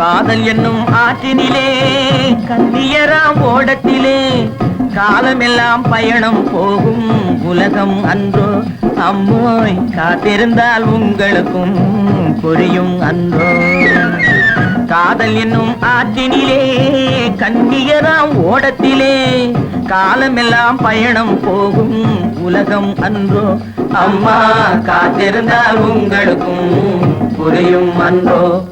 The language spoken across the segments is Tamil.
காதல் என்னும் ஆற்றினிலே கண்ணியராம் ஓடத்திலே காலமெல்லாம் பயணம் போகும் உலகம் அன்றோ. அம்மோய் காத்திருந்தால் உங்களுக்கும் புரியும் அன்றோ. காதல் என்னும் ஆற்றினிலே கண்ணியராம் ஓடத்திலே காலமெல்லாம் பயணம் போகும் உலகம் அன்றோ. அம்மா காத்திருந்தால் உங்களுக்கும் புரியும் அன்றோ.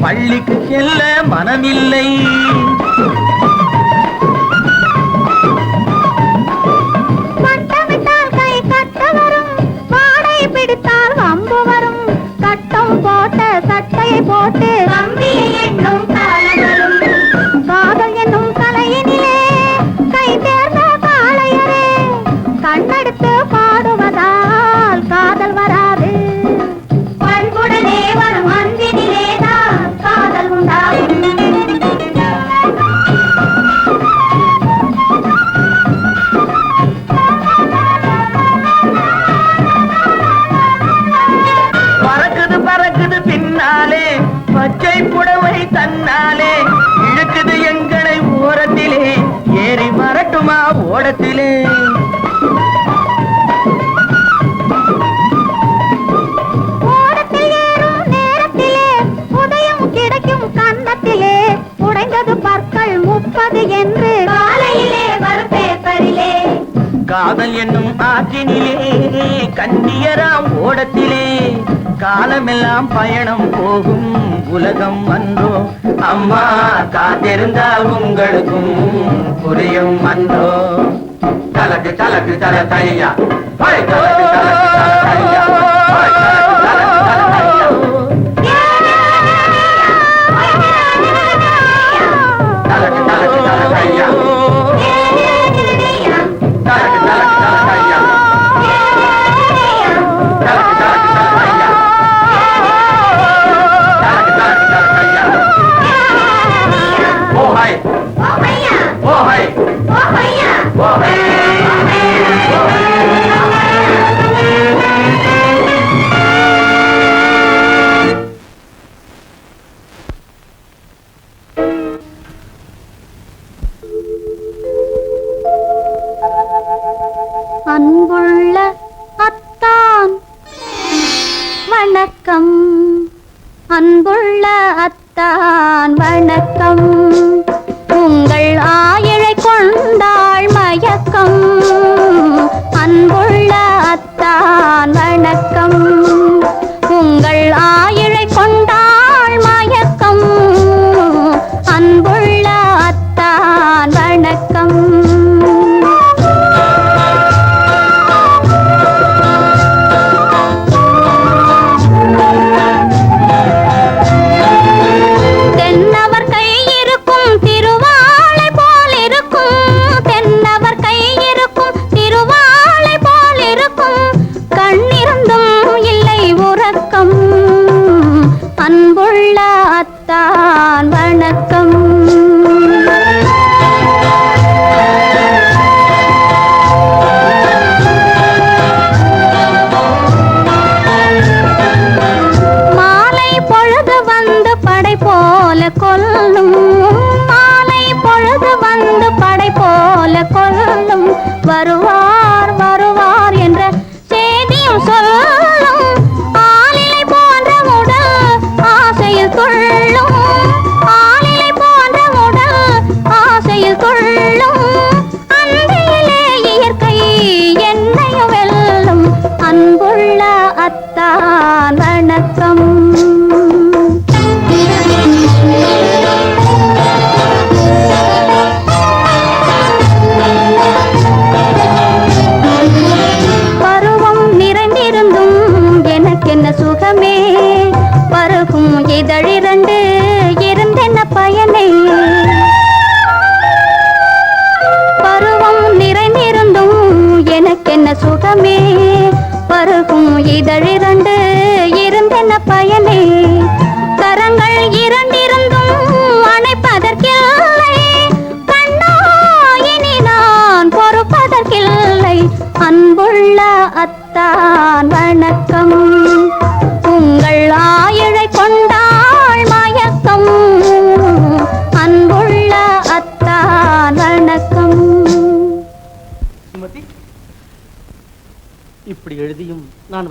பள்ளிக்கு செல்ல மனமில்லை. வட்டமிட்டால் கை கட்ட வரும். வாடை பிடித்தால் வம்பு வரும். கட்டம் போட்ட சட்டையை போட்டு புடவை தன்னாலே இழுக்குது எங்களை ஓரத்திலே. ஏறி மரட்டுமா ஓடத்திலே? கிடைக்கும் கன்னத்திலே. உடைந்தது பற்கள் முப்பது என்று காதல் என்னும் ஆற்றினிலே கண்ணியராம் ஓடத்திலே. காலமெல்லாம் பயணம் போகும் உலகம் அன்றோ அம்மா காத்திருந்தால் உங்களுக்கும் புரியும் அன்றோ. தலக்கு தலக்கு தல தையா. ஹோய், தலக்கு தலக்கு தல தையா. அன்புள்ள அத்தான். வணக்கம். அன்புள்ள அத்தான். வணக்கம். உங்கள் ஆ தான் வணக்கம். dari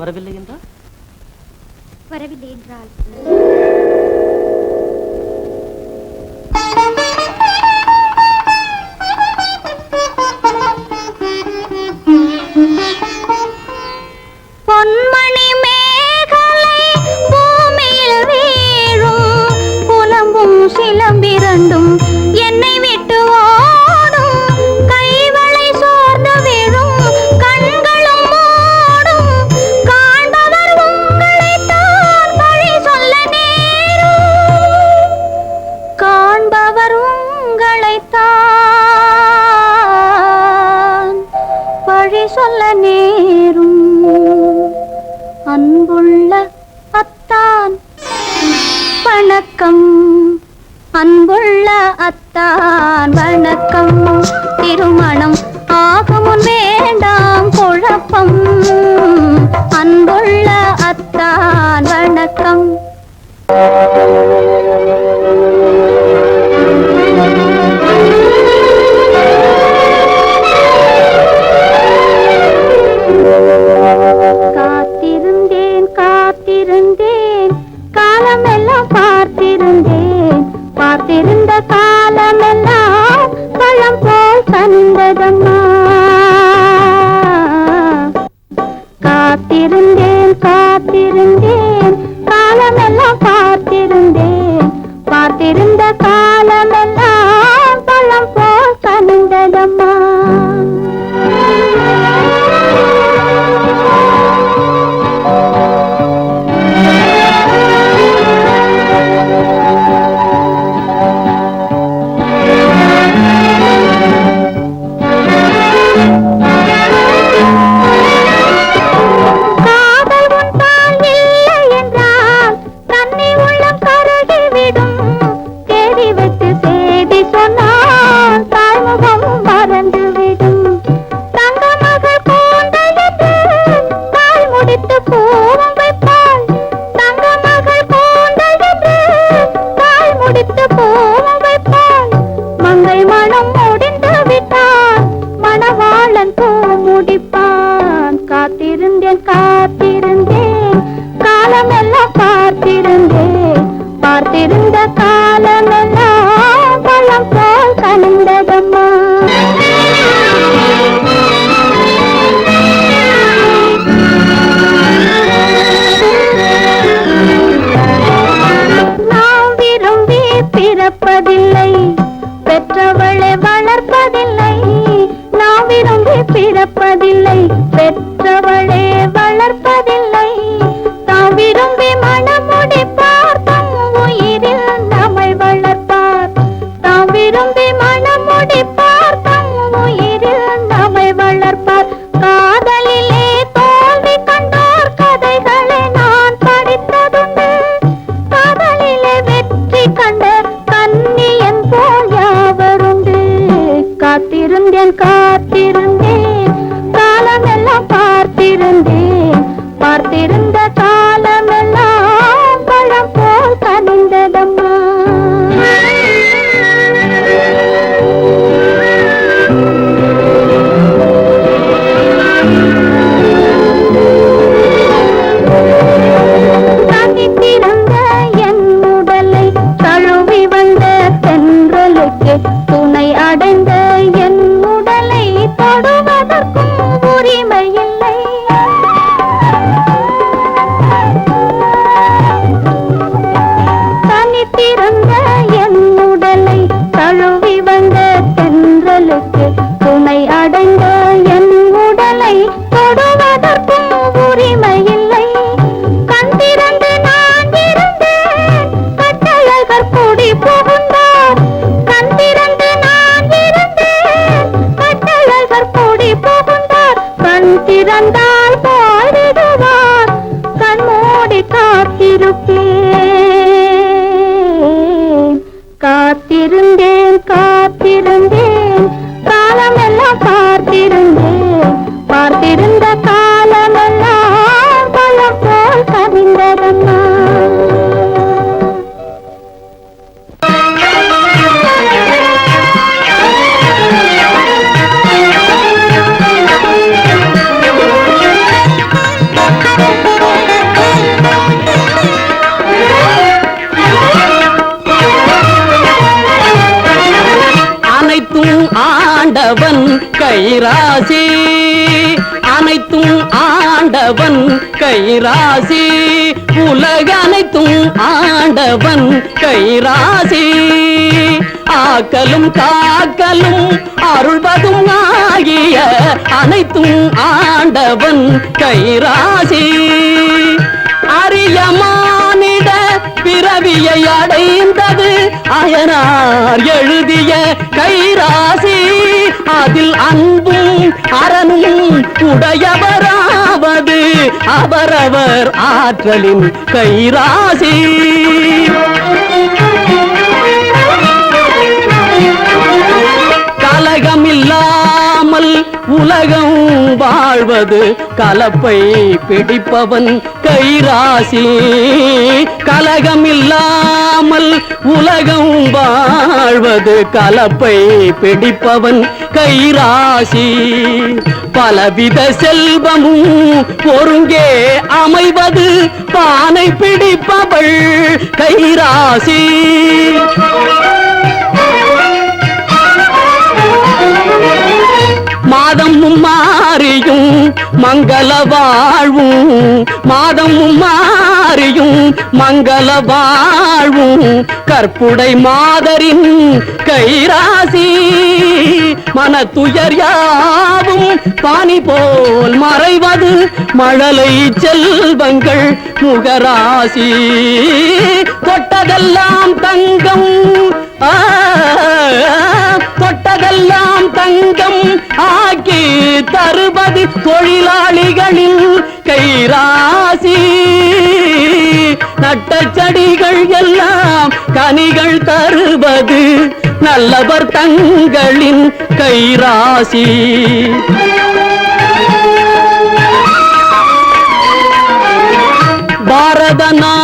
మరబిల్లిగిందా นี காத்திருந்தேன் காத்திருந்தேன். கைராசி. அனைத்தும் ஆண்டவன் கைராசி. உலக அனைத்தும் ஆண்டவன் கைராசி. ஆக்கலும் காக்கலும் அருள்வதும் ஆகிய அனைத்தும் ஆண்டவன் கைராசி. அரிய மானிட பிறவியை அடைந்தது அயனார் எழுதிய கைராசி. அதில் அன்பும் அரணும் உடையவராவது அவரவர் ஆற்றலின் கைராசி. கலகமில்லா உலகம் வாழ்வது கலப்பை பிடிப்பவன் கைராசி. கலகமில்லாமல் உலகம் வாழ்வது கலப்பை பிடிப்பவன் கைராசி. பலவித செல்வமும் ஒருங்கே அமைவது பானை பிடிப்பவள் கைராசி. மாதமும் மாறியும் மங்கள வாழ்வும். மாதமும் மாறியும் மங்கள வாழ்வும். கற்புடை மாதரின் கைராசி மனத்துயர் யாவும் பானி போல் மறைவது மழலை செல்வங்கள் முகராசி. தொட்டதெல்லாம் தங்கம் தொட்டதெல்லாம் தங்கம் ஆக்கி தருவது தொழிலாளிகளில் கைராசி. நட்ட செடிகள் எல்லாம் கனிகள் தருவது நல்லவர் தங்களின் கைராசி. பாரத நாடு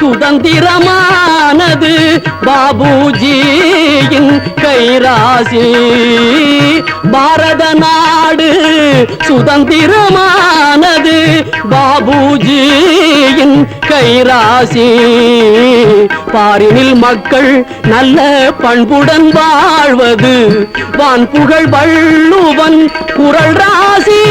சுதந்திரமானது பாபுஜியின் கைராசி. பாரத நாடு சுதந்திரமானது பாபுஜியின் கைராசி. பாரினில் மக்கள் நல்ல பண்புடன் வாழ்வது வான் புகழ் வள்ளுவன் குரல் ராசி.